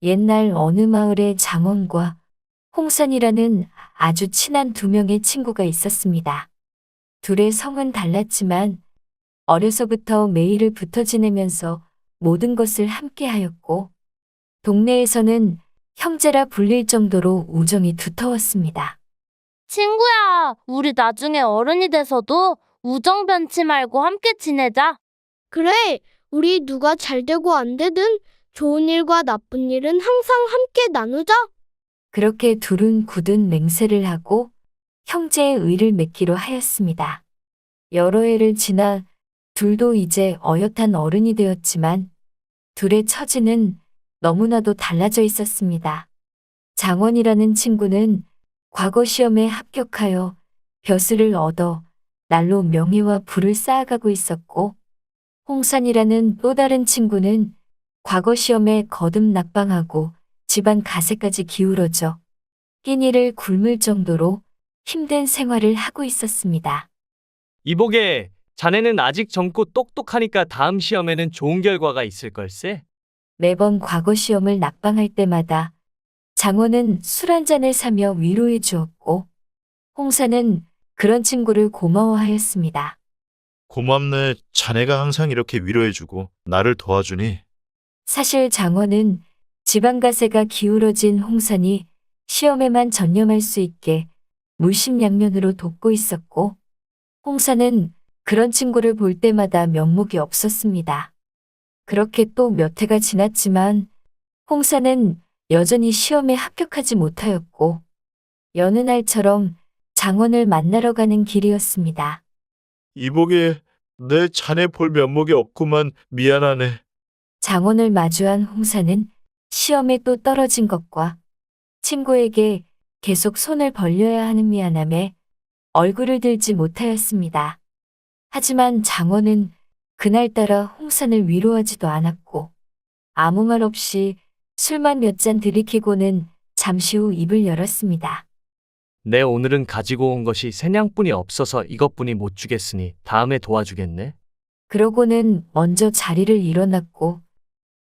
옛날 어느 마을에 장원과 홍산이라는 아주 친한 두 명의 친구가 있었습니다. 둘의 성은 달랐지만 어려서부터 매일을 붙어 지내면서 모든 것을 함께 하였고 동네에서는 형제라 불릴 정도로 우정이 두터웠습니다. 친구야, 우리 나중에 어른이 돼서도 우정 변치 말고 함께 지내자. 그래, 우리 누가 잘 되고 안 되든 좋은 일과 나쁜 일은 항상 함께 나누자. 그렇게 둘은 굳은 맹세를 하고 형제의 의를 맺기로 하였습니다. 여러 해를 지나 둘도 이제 어엿한 어른이 되었지만 둘의 처지는 너무나도 달라져 있었습니다. 장원이라는 친구는 과거 시험에 합격하여 벼슬을 얻어 날로 명예와 부를 쌓아가고 있었고 홍산이라는 또 다른 친구는 과거 시험에 거듭 낙방하고 집안 가세까지 기울어져 끼니를 굶을 정도로 힘든 생활을 하고 있었습니다. 이보게, 자네는 아직 젊고 똑똑하니까 다음 시험에는 좋은 결과가 있을 걸세. 매번 과거 시험을 낙방할 때마다 장원은 술한 잔을 사며 위로해 주었고 홍사는 그런 친구를 고마워하였습니다. 고맙네. 자네가 항상 이렇게 위로해주고 나를 도와주니. 사실 장원은 집안 가세가 기울어진 홍산이 시험에만 전념할 수 있게 물심양면으로 돕고 있었고 홍산은 그런 친구를 볼 때마다 면목이 없었습니다. 그렇게 또 몇 해가 지났지만 홍사는 여전히 시험에 합격하지 못하였고 여느 날처럼 장원을 만나러 가는 길이었습니다. 이보게, 내 자네 볼 면목이 없구만. 미안하네. 장원을 마주한 홍사는 시험에 또 떨어진 것과 친구에게 계속 손을 벌려야 하는 미안함에 얼굴을 들지 못하였습니다. 하지만 장원은 그날따라 홍산을 위로하지도 않았고 아무 말 없이 술만 몇 잔 들이키고는 잠시 후 입을 열었습니다. 내 오늘은 가지고 온 것이 세냥뿐이 없어서 이것뿐이 못 주겠으니 다음에 도와주겠네. 그러고는 먼저 자리를 일어났고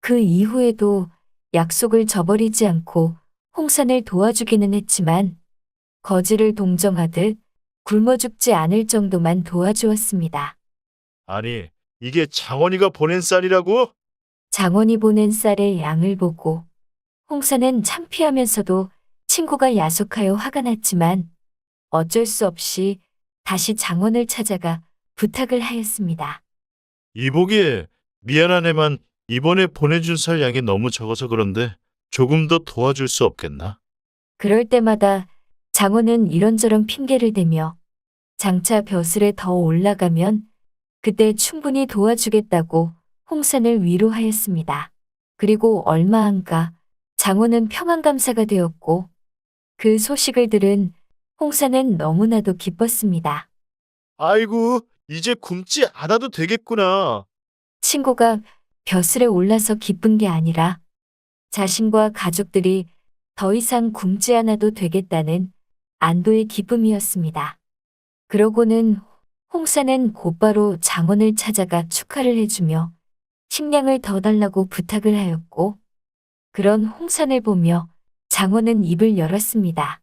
그 이후에도 약속을 저버리지 않고 홍산을 도와주기는 했지만 거지를 동정하듯 굶어 죽지 않을 정도만 도와주었습니다. 아니, 이게 장원이가 보낸 쌀이라고? 장원이 보낸 쌀의 양을 보고 홍사는 창피하면서도 친구가 야속하여 화가 났지만 어쩔 수 없이 다시 장원을 찾아가 부탁을 하였습니다. 이보게, 미안하네만 이번에 보내준 쌀 양이 너무 적어서 그런데 조금 더 도와줄 수 없겠나? 그럴 때마다 장원은 이런저런 핑계를 대며 장차 벼슬에 더 올라가면 그때 충분히 도와주겠다고 홍산을 위로하였습니다. 그리고 얼마 안가 장원은 평안감사가 되었고 그 소식을 들은 홍산은 너무나도 기뻤습니다. 아이고, 이제 굶지 않아도 되겠구나. 친구가 벼슬에 올라서 기쁜 게 아니라 자신과 가족들이 더 이상 굶지 않아도 되겠다는 안도의 기쁨이었습니다. 그러고는 홍사는 곧바로 장원을 찾아가 축하를 해주며 식량을 더 달라고 부탁을 하였고 그런 홍산을 보며 장원은 입을 열었습니다.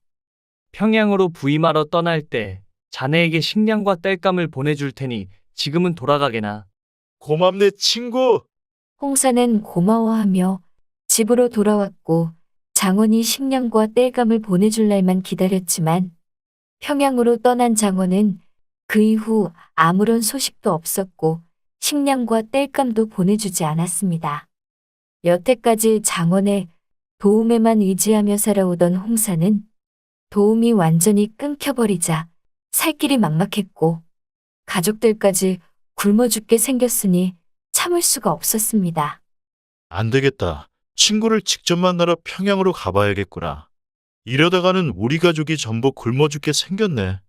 평양으로 부임하러 떠날 때 자네에게 식량과 땔감을 보내줄 테니 지금은 돌아가게나. 고맙네, 친구. 홍사는 고마워하며 집으로 돌아왔고 장원이 식량과 땔감을 보내줄 날만 기다렸지만 평양으로 떠난 장원은 그 이후 아무런 소식도 없었고 식량과 땔감도 보내주지 않았습니다. 여태까지 장원의 도움에만 의지하며 살아오던 홍사는 도움이 완전히 끊겨버리자 살 길이 막막했고 가족들까지 굶어 죽게 생겼으니 참을 수가 없었습니다. 안 되겠다. 친구를 직접 만나러 평양으로 가봐야겠구나. 이러다가는 우리 가족이 전부 굶어 죽게 생겼네.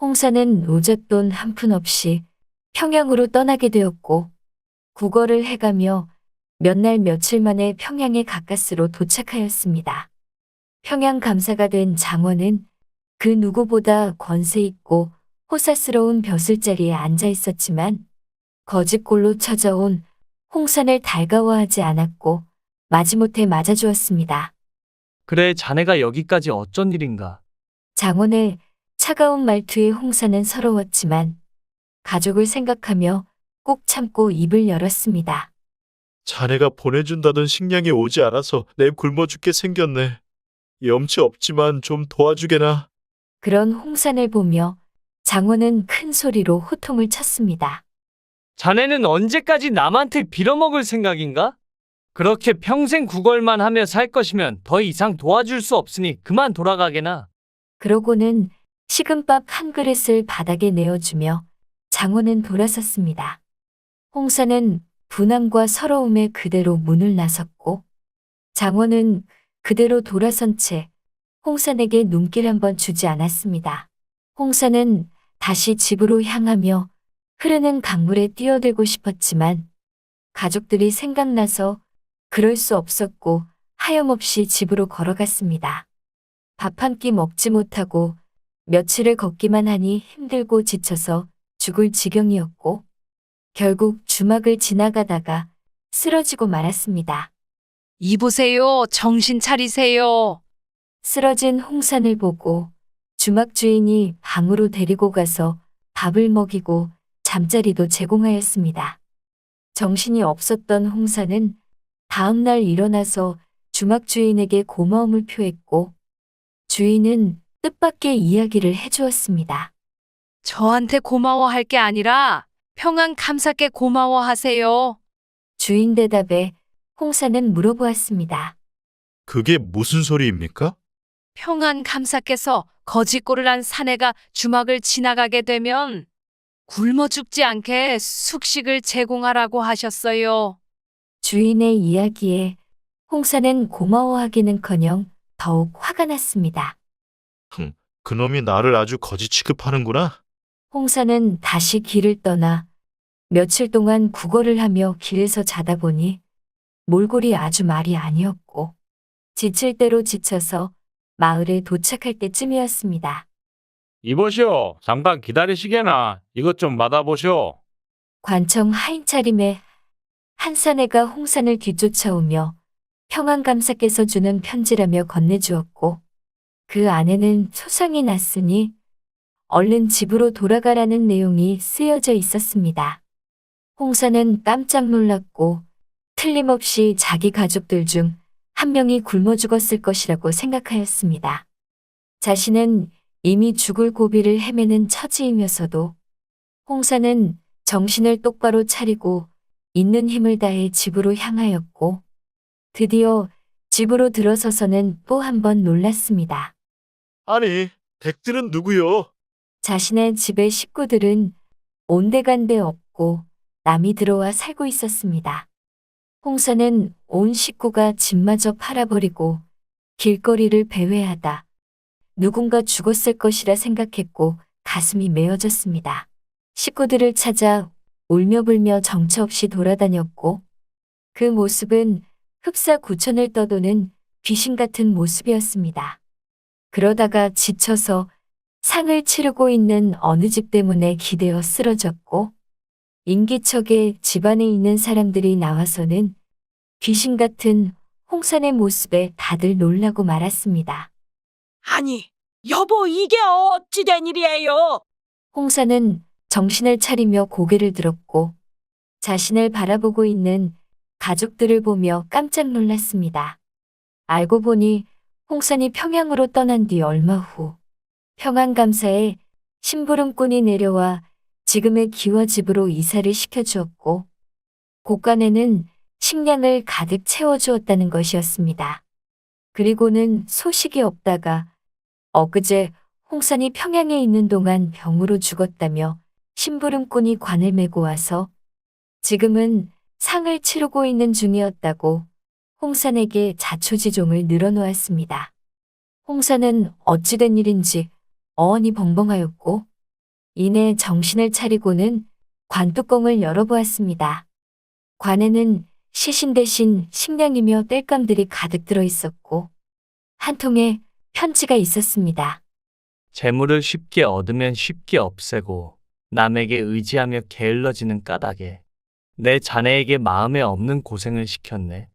홍사는 노잣돈 한 푼 없이 평양으로 떠나게 되었고 국어를 해가며 몇 날 며칠 만에 평양의 가까스로 도착하였습니다. 평양 감사가 된 장원은 그 누구보다 권세 있고 호사스러운 벼슬 자리에 앉아 있었지만 거짓골로 찾아온 홍산을 달가워하지 않았고 마지못해 맞아주었습니다. 그래, 자네가 여기까지 어쩐 일인가? 장원의 차가운 말투에 홍사는 서러웠지만 가족을 생각하며 꼭 참고 입을 열었습니다. 자네가 보내준다던 식량이 오지 않아서 내 굶어 죽게 생겼네. 염치 없지만 좀 도와주게나. 그런 홍산을 보며 장원은 큰 소리로 호통을 쳤습니다. 자네는 언제까지 남한테 빌어먹을 생각인가? 그렇게 평생 구걸만 하며 살 것이면 더 이상 도와줄 수 없으니 그만 돌아가게나. 그러고는 식은밥 한 그릇을 바닥에 내어주며 장원은 돌아섰습니다. 홍사는 분함과 서러움에 그대로 문을 나섰고 장원은 그대로 돌아선 채 홍산에게 눈길 한번 주지 않았습니다. 홍사는 다시 집으로 향하며 흐르는 강물에 뛰어들고 싶었지만 가족들이 생각나서 그럴 수 없었고 하염없이 집으로 걸어갔습니다. 밥 한 끼 먹지 못하고 며칠을 걷기만 하니 힘들고 지쳐서 죽을 지경이었고 결국 주막을 지나가다가 쓰러지고 말았습니다. 이보세요. 정신 차리세요. 쓰러진 홍산을 보고 주막 주인이 방으로 데리고 가서 밥을 먹이고 잠자리도 제공하였습니다. 정신이 없었던 홍산은 다음날 일어나서 주막 주인에게 고마움을 표했고 주인은 뜻밖의 이야기를 해주었습니다. 저한테 고마워할 게 아니라 평안 감사께 고마워하세요. 주인 대답에 홍사는 물어보았습니다. 그게 무슨 소리입니까? 평안 감사께서 거짓골을 한 사내가 주막을 지나가게 되면 굶어 죽지 않게 숙식을 제공하라고 하셨어요. 주인의 이야기에 홍사는 고마워하기는커녕 더욱 화가 났습니다. 그놈이 나를 아주 거지 취급하는구나. 홍사는 다시 길을 떠나 며칠 동안 구걸을 하며 길에서 자다 보니 몰골이 아주 말이 아니었고 지칠 대로 지쳐서 마을에 도착할 때쯤이었습니다. 이보시오. 잠깐 기다리시게나. 이것 좀 받아보시오. 관청 하인 차림에 한 사내가 홍산을 뒤쫓아오며 평안감사께서 주는 편지라며 건네주었고 그 안에는 소상이 났으니 얼른 집으로 돌아가라는 내용이 쓰여져 있었습니다. 홍사는 깜짝 놀랐고 틀림없이 자기 가족들 중 한 명이 굶어 죽었을 것이라고 생각하였습니다. 자신은 이미 죽을 고비를 헤매는 처지이면서도 홍사는 정신을 똑바로 차리고 있는 힘을 다해 집으로 향하였고 드디어 집으로 들어서서는 또 한 번 놀랐습니다. 아니, 댁들은 누구요? 자신의 집의 식구들은 온데간데 없고 남이 들어와 살고 있었습니다. 홍사는 온 식구가 집마저 팔아버리고 길거리를 배회하다 누군가 죽었을 것이라 생각했고 가슴이 메어졌습니다. 식구들을 찾아 울며불며 정처 없이 돌아다녔고 그 모습은 흡사 구천을 떠도는 귀신 같은 모습이었습니다. 그러다가 지쳐서 상을 치르고 있는 어느 집 때문에 기대어 쓰러졌고 인기척에 집안에 있는 사람들이 나와서는 귀신 같은 홍산의 모습에 다들 놀라고 말았습니다. 아니, 여보, 이게 어찌 된 일이에요? 홍사는 정신을 차리며 고개를 들었고 자신을 바라보고 있는 가족들을 보며 깜짝 놀랐습니다. 알고 보니 홍산이 평양으로 떠난 뒤 얼마 후 평안감사에 심부름꾼이 내려와 지금의 기와 집으로 이사를 시켜주었고 곳간에는 식량을 가득 채워주었다는 것이었습니다. 그리고는 소식이 없다가 엊그제 홍산이 평양에 있는 동안 병으로 죽었다며 심부름꾼이 관을 메고 와서 지금은 상을 치르고 있는 중이었다고 홍산에게 자초지종을 늘어놓았습니다. 홍산은 어찌된 일인지 어언이 벙벙하였고 이내 정신을 차리고는 관뚜껑을 열어보았습니다. 관에는 시신 대신 식량이며 땔감들이 가득 들어 있었고 한 통에 편지가 있었습니다. 재물을 쉽게 얻으면 쉽게 없애고 남에게 의지하며 게을러지는 까닭에 내 자네에게 마음에 없는 고생을 시켰네.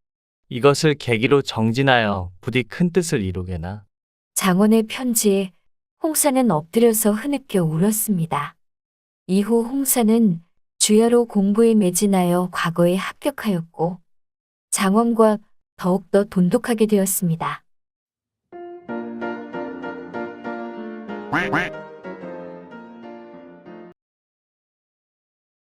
이것을 계기로 정진하여 부디 큰 뜻을 이루게나. 장원의 편지에 홍사는 엎드려서 흐느껴 울었습니다. 이후 홍사는 주야로 공부에 매진하여 과거에 합격하였고 장원과 더욱더 돈독하게 되었습니다.